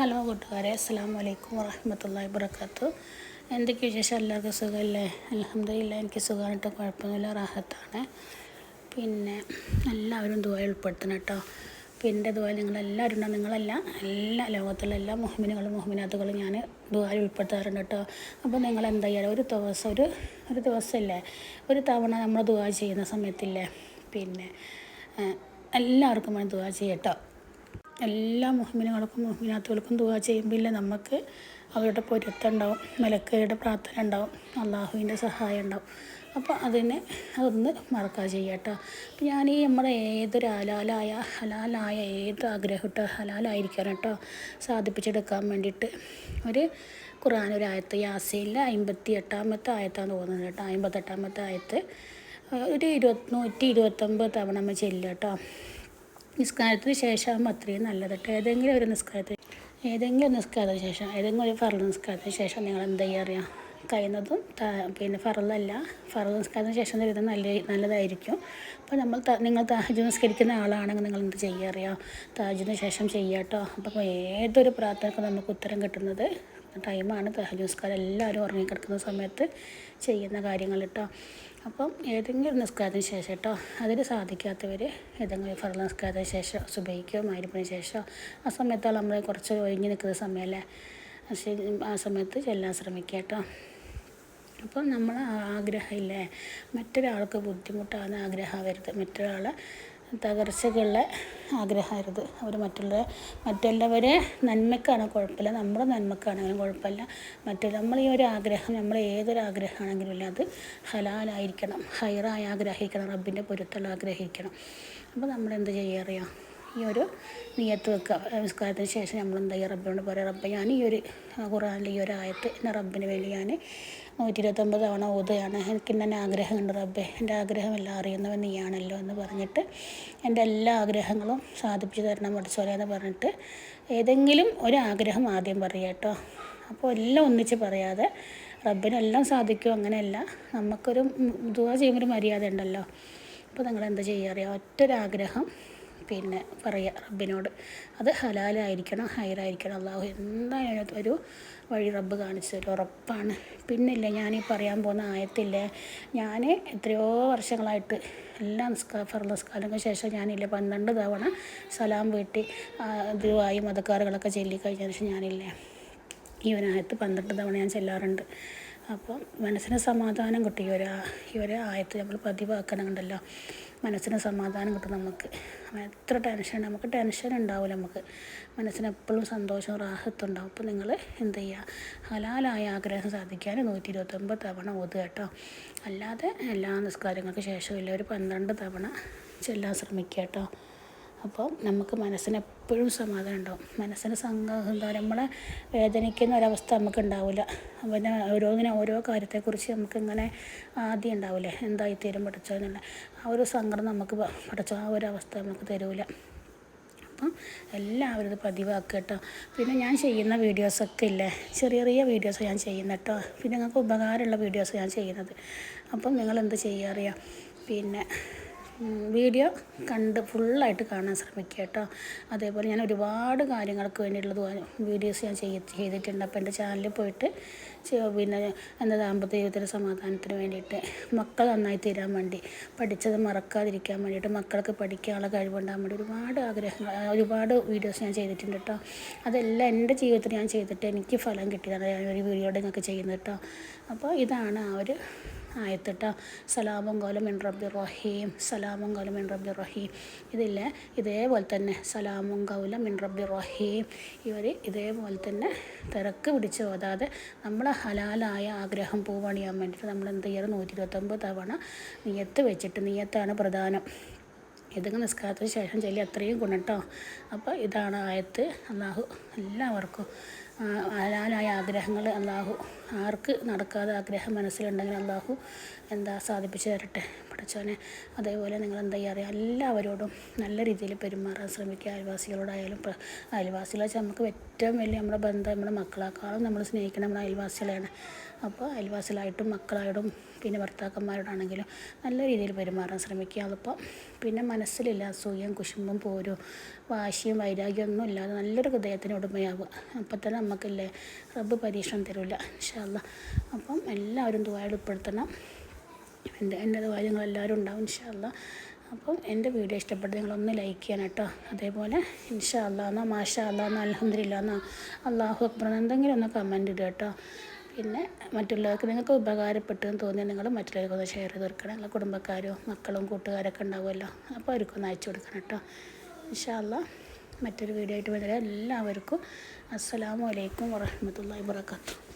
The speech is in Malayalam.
ഹലോ കൂട്ടുകാരെ അസ്സാം വലൈക്കും വറഹമത്തല്ലാ വബർക്കാത്തു എന്തൊക്കെ വിശേഷം? എല്ലാവർക്കും സുഖമല്ലേ? അലഹമില്ല എനിക്ക് സുഖമായിട്ട് കുഴപ്പമൊന്നുമില്ല റാഹത്താണ്. പിന്നെ എല്ലാവരും ദുബായ ഉൾപ്പെടുത്തണം കേട്ടോ പിന്നെ ദുബായ് നിങ്ങളെല്ലാവരും ഉണ്ടോ? നിങ്ങളല്ല എല്ലാ ലോകത്തുള്ള എല്ലാ മുഹമ്മിനുകളും മുഹമ്മിനാത്തുകളും ഞാൻ ദുബായ് ഉൾപ്പെടുത്താറുണ്ട് കേട്ടോ അപ്പോൾ നിങ്ങൾ എന്തായാലും ഒരു ദിവസം ഒരു ഒരു ദിവസമില്ലേ? ഒരു തവണ നമ്മൾ ദുബായ് ചെയ്യുന്ന സമയത്തില്ലേ? പിന്നെ എല്ലാവർക്കും വേണം ദുബായ് ചെയ്യട്ടോ. എല്ലാ മുഹ്മിനുകൾക്കും മുഹ്മിനാത്തുകൾക്കും ദുവാ ചെയ്യുമ്പോൾ നമുക്ക് അവരുടെ പൊരുത്തുണ്ടാവും മലക്കയുടെ പ്രാർത്ഥന ഉണ്ടാവും അള്ളാഹുവിന്റെ സഹായം ഉണ്ടാവും. അപ്പോൾ അതിനെ അതൊന്ന് മറക്കാൻ ചെയ്യട്ടോ. അപ്പം ഞാൻ ഈ നമ്മുടെ ഏതൊരു ഹലാലായ ഹലാലായ ഏത് ആഗ്രഹം ഇട്ടോ ഹലാലായിരിക്കണം കേട്ടോ സാധിപ്പിച്ചെടുക്കാൻ വേണ്ടിയിട്ട് ഒരു ഖുറാൻ ഒരു ആയത്ത് യാസീനിലെ അമ്പത്തി എട്ടാമത്തെ ആയത്താന്ന് തോന്നുന്നത് കേട്ടോ അമ്പത്തെട്ടാമത്തെ ആയത്ത്. ഒരു ഇരുപത്തി നൂറ്റി ഇരുപത്തൊമ്പത് തവണ നമ്മൾ ചെല്ലുക കേട്ടോ നിസ്കാരത്തിന് ശേഷമാകുമ്പോൾ അത്രയും നല്ലത് കേട്ടോ ഏതെങ്കിലും ഒരു നിസ്കാരത്തിന് ഏതെങ്കിലും നിസ്കാരത്തിന് ശേഷം ഏതെങ്കിലും ഒരു ഫറൽ നിസ്കാരത്തിന് ശേഷം നിങ്ങൾ എന്താ ചെയ്യുക അറിയാം? കഴിയുന്നതും പിന്നെ ഫറലല്ല ഫറൽ നിസ്കാരത്തിന് ശേഷം തരുന്നത് നല്ല നല്ലതായിരിക്കും. അപ്പോൾ നമ്മൾ നിങ്ങൾ താജ് നിസ്കരിക്കുന്ന ആളാണെങ്കിൽ നിങ്ങൾ എന്ത് ചെയ്യുക അറിയാം? താജിന് ശേഷം ചെയ്യാട്ടോ കേട്ടോ അപ്പോൾ ഏതൊരു പ്രാർത്ഥനക്കും നമുക്ക് ഉത്തരം കിട്ടുന്നത് ടൈമാണ് തഹജ് നിസ്കാരം എല്ലാവരും ഉറങ്ങിക്കിടക്കുന്ന സമയത്ത് ചെയ്യുന്ന കാര്യങ്ങൾ കേട്ടോ അപ്പം ഏതെങ്കിലും നിസ്കാരത്തിന് ശേഷം കേട്ടോ അതിന് സാധിക്കാത്തവർ ഏതെങ്കിലും ഫറ നിസ്കാരത്തിന് ശേഷം സുബഹിക്കോ മാരിപ്പിന് ശേഷം. ആ സമയത്താണ് നമ്മൾ കുറച്ച് ഒഴിഞ്ഞ് നിൽക്കുന്ന സമയമല്ലേ? പക്ഷേ ആ സമയത്ത് ചെല്ലാൻ ശ്രമിക്കുക കേട്ടോ അപ്പം നമ്മൾ ആഗ്രഹമില്ലേ മറ്റൊരാൾക്ക് ബുദ്ധിമുട്ടാകുന്ന ആഗ്രഹം വരുത് മറ്റൊരാളെ തകർച്ചകളുടെ ആഗ്രഹമായിരുന്നു. അവർ മറ്റുള്ള മറ്റുള്ളവരെ നന്മക്കാണ് കുഴപ്പമില്ല. നമ്മുടെ നന്മക്കാണെങ്കിലും കുഴപ്പമില്ല. മറ്റുള്ള നമ്മൾ ഈ ഒരു ആഗ്രഹം നമ്മൾ ഏതൊരു ആഗ്രഹമാണെങ്കിലും ഇല്ല. അത് ഹലാലായിരിക്കണം. ഹൈറായി ആഗ്രഹിക്കണം. റബ്ബിന്റെ പൊരുത്തുള്ള ആഗ്രഹിക്കണം. അപ്പോൾ നമ്മൾ എന്ത് ചെയ്യുക അറിയാം ഈ ഒരു നിയത്ത് വെക്കുക. നമസ്കാരത്തിന് ശേഷം നമ്മൾ എന്താ ചെയ്യുക? റബ്ബിനോട് പറയുക റബ്ബ് ഞാൻ ഈ ഒരു ഖുറാനിൽ ഈ ഒരു ആയത്ത് എന്നെ റബ്ബിന് വേണ്ടി ഞാൻ നൂറ്റി ഇരുപത്തൊമ്പത് തവണ ഓതുകയാണ്. എനിക്ക് ഇന്നെ ആഗ്രഹമുണ്ട് റബ്ബെ. എന്റെ ആഗ്രഹമെല്ലാം അറിയുന്നവൻ നീയാണല്ലോ എന്ന് പറഞ്ഞിട്ട് എന്റെ എല്ലാ ആഗ്രഹങ്ങളും സാധിപ്പിച്ചു തരണം പഠിച്ചോലെ എന്ന് പറഞ്ഞിട്ട് ഏതെങ്കിലും ഒരു ആഗ്രഹം ആദ്യം പറയുക കേട്ടോ. അപ്പോൾ എല്ലാം ഒന്നിച്ച് പറയാതെ റബ്ബിനെല്ലാം സാധിക്കും അങ്ങനെയല്ല. നമുക്കൊരു ദുവാ ചെയ്യുമ്പോൾ ഒരു മര്യാദ ഉണ്ടല്ലോ. അപ്പോൾ നിങ്ങൾ എന്താ ചെയ്യുക? അറിയാം. ഒറ്റൊരാഗ്രഹം പിന്നെ പറയുക റബ്ബിനോട്. അത് ഹലാലായിരിക്കണം ഹൈറായിരിക്കണം. അള്ളാഹു എന്തായാലും ഒരു വഴി റബ്ബ് കാണിച്ചു തരും. ഉറപ്പാണ്. പിന്നില്ല ഞാൻ ഈ പറയാൻ പോകുന്ന ആയത്തില്ലേ ഞാൻ എത്രയോ വർഷങ്ങളായിട്ട് എല്ലാ നിസ്കാര ഫർ നിസ്കാരങ്ങൾക്ക് ശേഷം ഞാനില്ല പന്ത്രണ്ട് തവണ സലാം വീട്ടി ഇതുമായി മതക്കാറുകളൊക്കെ ചൊല്ലിക്കഴിഞ്ഞതിന് ശേഷം ഞാനില്ലേ ഈ ഒരു ആയത്ത് പന്ത്രണ്ട് തവണ ഞാൻ ചെല്ലാറുണ്ട്. അപ്പം മനസ്സിന് സമാധാനം കിട്ടും ഈ ഒരു ഈ ഒരു ആയത്ത് നമ്മൾ പതിവാക്കണമുണ്ടല്ലോ മനസ്സിന് സമാധാനം കിട്ടും നമുക്ക്. എത്ര ടെൻഷൻ നമുക്ക് ടെൻഷൻ ഉണ്ടാവില്ല നമുക്ക്. മനസ്സിന് എപ്പോഴും സന്തോഷവും റാഹത്തുണ്ടാവും അപ്പോൾ നിങ്ങൾ എന്ത് ചെയ്യുക ഹലാലായ ആഗ്രഹം സാധിക്കാൻ നൂറ്റി ഇരുപത്തൊമ്പത് തവണ ഓതുക കേട്ടോ. അല്ലാതെ എല്ലാ നിസ്കാരങ്ങൾക്ക് ശേഷമില്ല ഒരു പന്ത്രണ്ട് തവണ ചെല്ലാൻ ശ്രമിക്കുക കേട്ടോ. അപ്പോൾ നമുക്ക് മനസ്സിന് എപ്പോഴും സമാധാനം ഉണ്ടാവും. മനസ്സിന് സംഘ നമ്മളെ വേദനിക്കുന്ന ഒരവസ്ഥ നമുക്ക് ഉണ്ടാവില്ല. പിന്നെ ഓരോന്നിനും ഓരോ കാര്യത്തെക്കുറിച്ച് നമുക്ക് ഇങ്ങനെ ആദ്യം ഉണ്ടാവില്ലേ? എന്തായിത്തീരും പഠിച്ചോ എന്നുള്ള ആ ഒരു സങ്കടം നമുക്ക് പഠിച്ചോ ആ ഒരു അവസ്ഥ നമുക്ക് തരൂല. അപ്പം എല്ലാവരും ഇത് പതിവാക്കുക കേട്ടോ. പിന്നെ ഞാൻ ചെയ്യുന്ന വീഡിയോസൊക്കെ ഇല്ലേ? ചെറിയ ചെറിയ വീഡിയോസ് ഞാൻ ചെയ്യുന്ന കേട്ടോ. പിന്നെ നിങ്ങൾക്ക് ഉപകാരമുള്ള വീഡിയോസ് ഞാൻ ചെയ്യുന്നത്. അപ്പം നിങ്ങൾ എന്ത് ചെയ്യുക അറിയാം? പിന്നെ വീഡിയോ കണ്ട് ഫുള്ളായിട്ട് കാണാൻ ശ്രമിക്കുക കേട്ടോ. അതേപോലെ ഞാൻ ഒരുപാട് കാര്യങ്ങൾക്ക് വേണ്ടിയിട്ടുള്ള വീഡിയോസ് ഞാൻ ചെയ്തിട്ടുണ്ട്. അപ്പോൾ എന്റെ ചാനലിൽ പോയിട്ട് പിന്നെ എന്താ ദാമ്പത്യ ജീവിതത്തിന്റെ സമാധാനത്തിന് വേണ്ടിയിട്ട് മക്കൾ നന്നായി തീരാൻ വേണ്ടി പഠിച്ചത് മറക്കാതിരിക്കാൻ വേണ്ടിയിട്ട് മക്കൾക്ക് പഠിക്കാനുള്ള കഴിവുണ്ടാകാൻ വേണ്ടി ഒരുപാട് ആഗ്രഹങ്ങൾ ഒരുപാട് വീഡിയോസ് ഞാൻ ചെയ്തിട്ടുണ്ട് കേട്ടോ. അതെല്ലാം എന്റെ ജീവിതത്തിൽ ഞാൻ ചെയ്തിട്ട് എനിക്ക് ഫലം കിട്ടിയതാണ് ഞാൻ ഒരു വീഡിയോയുടെ നിങ്ങൾക്ക് ചെയ്യുന്നത് കേട്ടോ. അപ്പോൾ ഇതാണ് ആ ഒരു ആയത്തിട്ടോ. സലാമും കോലം മിൻ റബ്ബി റഹീം. സലാമും കോലം മിൻ റബ്ബി റഹീം. ഇതില്ലേ? ഇതേപോലെ തന്നെ സലാമും കൗലം മിൻ റബ്ബി റഹീം. ഇവർ ഇതേപോലെ തന്നെ തിരക്ക് പിടിച്ച് ഓതാതെ നമ്മളെ ഹലാലായ ആഗ്രഹം പൂവണിയാൻ വേണ്ടിയിട്ട് നമ്മൾ എന്ത് ചെയ്യാറ് നൂറ്റി ഇരുപത്തൊമ്പത് തവണ നീയത്ത് വെച്ചിട്ട് നീയത്താണ് പ്രധാനം. ഏതെങ്കിലും നിസ്കാരത്തിന് ശേഷം ചെല്ലി അത്രയും ഗുണം കേട്ടോ അപ്പോൾ ഇതാണ് ആയത്ത്. അള്ളാഹു എല്ലാവർക്കും ഹലാലായ ആഗ്രഹങ്ങൾ അള്ളാഹു ആർക്ക് നടക്കാതെ ആഗ്രഹം മനസ്സിലുണ്ടെങ്കിൽ അള്ളാഹു എന്താ സാധിപ്പിച്ചു തരട്ടെ? പഠിച്ചോനെ അതേപോലെ നിങ്ങൾ എന്താ ചെയ്യുക എല്ലാവരോടും നല്ല രീതിയിൽ പെരുമാറാൻ ശ്രമിക്കുക. അയൽവാസികളോടായാലും അയൽവാസികളെ വെച്ചാൽ നമുക്ക് ഏറ്റവും വലിയ നമ്മുടെ ബന്ധം നമ്മുടെ മക്കളെക്കാളും നമ്മൾ സ്നേഹിക്കുന്ന നമ്മുടെ അയൽവാസികളെയാണ്. അപ്പോൾ അയൽവാസികളായിട്ടും മക്കളായിട്ടും പിന്നെ ഭർത്താക്കന്മാരോടാണെങ്കിലും നല്ല രീതിയിൽ പെരുമാറാൻ ശ്രമിക്കുക. അതിപ്പോൾ പിന്നെ മനസ്സിലില്ല അസൂയം കുശുമ്പും പോരും വാശിയും വൈരാഗ്യം ഒന്നും ഇല്ലാതെ നല്ലൊരു ഹൃദയത്തിന് ഉടമയാവുക. അപ്പം തന്നെ നമുക്കില്ലേ റബ്ബ് പരീക്ഷണം തരില്ല ഇൻഷാല്ല അപ്പം എല്ലാവരും ദുബായിൽ ഉൾപ്പെടുത്തണം. എന്റെ എന്റെ കാര്യങ്ങളെല്ലാവരും ഉണ്ടാവും ഇൻഷാല്ല അപ്പം എന്റെ വീഡിയോ ഇഷ്ടപ്പെട്ട് നിങ്ങളൊന്ന് ലൈക്ക് ചെയ്യണം കേട്ടോ. അതേപോലെ ഇൻഷാ അല്ലാന്നോ മാഷ അല്ലാന്നോ അലഹദില്ലാന്നോ അള്ളാഹു അക്ബർ എന്തെങ്കിലും ഒന്ന് കമന്റ് ഇടുക കേട്ടോ. പിന്നെ മറ്റുള്ളവർക്ക് നിങ്ങൾക്ക് ഉപകാരപ്പെട്ടു എന്ന് തോന്നിയാൽ നിങ്ങൾ മറ്റുള്ളവർക്ക് ഒന്ന് ഷെയർ ചെയ്ത് കൊടുക്കണം. നിങ്ങളുടെ കുടുംബക്കാരും മക്കളും കൂട്ടുകാരൊക്കെ ഉണ്ടാവുമല്ലോ. അപ്പോൾ അവർക്കൊന്ന് അയച്ചു കൊടുക്കണം കേട്ടോ. ഇൻഷാല്ല മറ്റൊരു വീഡിയോ ആയിട്ട് വരാം എല്ലാവർക്കും അസ്സാം വലൈക്കും വറഹമത്തല്ലാ വാബർക്കാത്തു